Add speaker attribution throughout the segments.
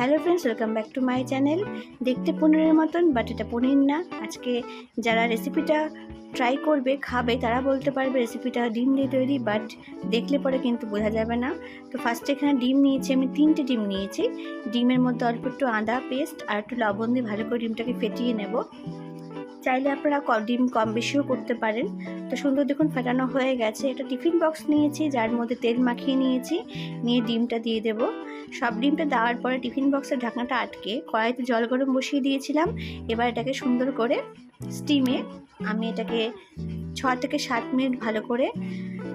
Speaker 1: Hello friends welcome back to my channel দেখতে পনিরের মতন বাট এটা পনির না। আজকে যারা রেসিপিটা ট্রাই করবে, খাবে, তারা বলতে পারবে রেসিপিটা ডিম দিয়ে তৈরি বাট দেখলে পরে কিন্তু বোঝা যাবে না। তো ফার্স্টে এখানে ডিম নিয়েছি, আমি তিনটে ডিম নিয়েছি। ডিমের মধ্যে অল্প একটু আদা পেস্ট আর একটু লবণ দিয়ে ভালো করে ডিমটাকে ফেটিয়ে নেব। চাইলে আপনারা ডিম কম বেশিও করতে পারেন। তো সুন্দর দেখুন, ফেটানো হয়ে গেছে। একটা টিফিন বক্স নিয়েছি, যার মধ্যে তেল মাখিয়ে নিয়েছি, নিয়ে ডিমটা দিয়ে দেব। সব ডিমটা দেওয়ার পরে টিফিন বক্সের ঢাকনাটা আটকে কড়াইতে জল গরম বসিয়ে দিয়েছিলাম। এবার এটাকে সুন্দর করে স্টিমে আমি এটাকে ছ থেকে সাত মিনিট ভালো করে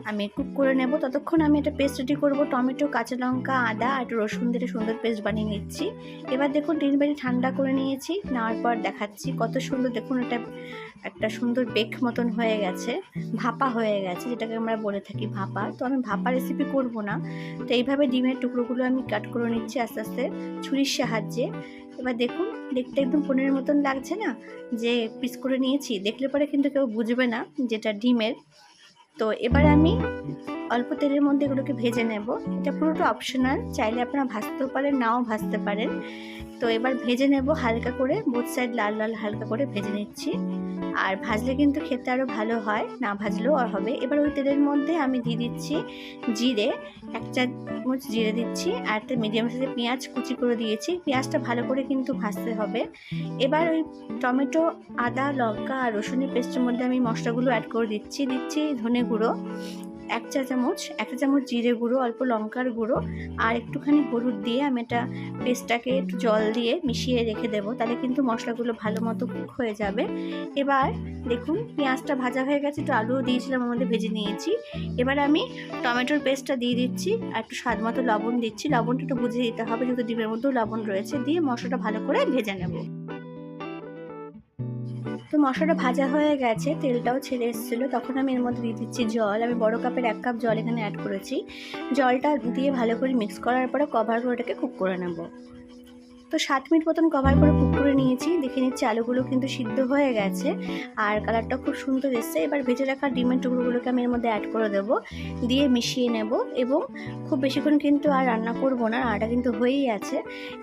Speaker 1: আমি কুক করে নেব। ততক্ষণ আমি এটা পেস্ট রেডি করব। টমেটো, কাঁচা লঙ্কা, আদা আর রসুন দিয়ে সুন্দর পেস্ট বানিয়ে নিচ্ছি। এবার দেখুন তিন বাড়ি ঠান্ডা করে নিয়েছি। নেওয়ার পর দেখাচ্ছি কত সুন্দর দেখুন, এটা একটা সুন্দর বেক মতন হয়ে গেছে। ভাপা হয়ে গেছে, যেটাকে আমরা বলে থাকি ভাপা। তো আমি ভাপা রেসিপি করব না। তো এইভাবে ডিমের টুকরোগুলো আমি কাট করে নিচ্ছি আস্তে আস্তে ছুরির সাহায্যে। এবার দেখুন, দেখতে একদম পনিরের মতন লাগছে না? যে পিস করে নিয়েছি, দেখলে পরে কিন্তু কেউ বুঝবে না যেটা ডিমের। তো এবার আমি অল্প তেলের মধ্যে এগুলোকে ভেজে নেব। এটা পুরোটা অপশনাল চাইলে আপনারা ভাজতেও পারেন, নাও ভাজতে পারেন। তো এবার ভেজে নেব হালকা করে বোথ সাইড লাল লাল হালকা করে ভেজে নিচ্ছি। আর ভাজলে কিন্তু খেতে আরও ভালো হয়, না ভাজলেও আর হবে। এবার ওই তেলের মধ্যে আমি দিয়ে দিচ্ছি জিরে, এক চামচ জিরে দিচ্ছি, আর একটা মিডিয়াম সাইজের পেঁয়াজ কুচি করে দিয়েছি। পেঁয়াজটা ভালো করে কিন্তু ভাজতে হবে। এবার ওই টমেটো, আদা, লঙ্কা আর রসুনের পেস্টের মধ্যে আমি মশলাগুলো অ্যাড করে দিচ্ছি। দিচ্ছি ধনে গুঁড়ো, এক চা চামচ একটা চামচ জিরে গুঁড়ো, অল্প লঙ্কার গুঁড়ো, আর একটুখানি হলুদ দিয়ে আমি এটা পেস্টটাকে একটু জল দিয়ে মিশিয়ে রেখে দেবো। তাহলে কিন্তু মশলাগুলো ভালো মতো কুক হয়ে যাবে। এবার দেখুন, পেঁয়াজটা ভাজা হয়ে গেছে, একটু আলুও দিয়েছিলাম আমাদের ভেজে নিয়েছি। এবার আমি টমেটোর পেস্টটা দিয়ে দিচ্ছি, আর একটু স্বাদ মতো লবণ দিচ্ছি। লবণটা একটু বুঝে দিতে হবে, যেহেতু ডিমের মধ্যেও লবণ রয়েছে, দিয়ে মশলাটা ভালো করে ভেজে নেব। তো মশলাটা ভাজা হয়ে গেছে, তেলটাও ছেড়ে এসেছিল। তখন আমি এর মধ্যে দিয়ে দিচ্ছি জল। আমি বড় কাপের এক কাপ জল এখানে অ্যাড করেছি। জলটা দিয়ে ভালো করে মিক্স করার পরে কভার করে ওটাকে কুক করে নেব। তো সাত মিনিট মতন কভার করে কুক করে নিয়েছি। দেখে নিচ্ছি আলুগুলো কিন্তু সিদ্ধ হয়ে গেছে। আর কালারটা খুব সুন্দর এসছে। এবার ভেজে রাখা ডিমের টুকরোগুলোকে আমি এর মধ্যে অ্যাড করে দেবো। দিয়ে মিশিয়ে নেব এবং খুব বেশিক্ষণ কিন্তু আর রান্না করব না, রান্নাটা কিন্তু হয়েই আছে।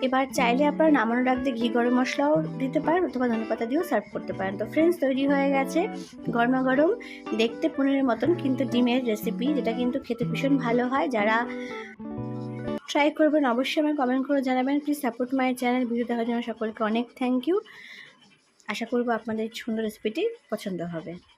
Speaker 1: এবার চাইলে আপনারা নামানোর রাখতে ঘি গরম মশলাও দিতে পারেন অথবা ধনেপাতা দিয়েও সার্ভ করতে পারেন। তো ফ্রেন্ডস তৈরি হয়ে গেছে গরমা গরম। দেখতে পনিরের মতন কিন্তু ডিমের রেসিপি যেটা কিন্তু খেতে ভীষণ ভালো হয়। যারা ট্রাই করবেন, অবশ্যই আমাকে কমেন্ট করে জানাবেন। Please support my channel video দেখার জন্য সকলকে অনেক থ্যাংক ইউ আশা করব আপনাদের সুন্দর রেসিপিটি পছন্দ হবে।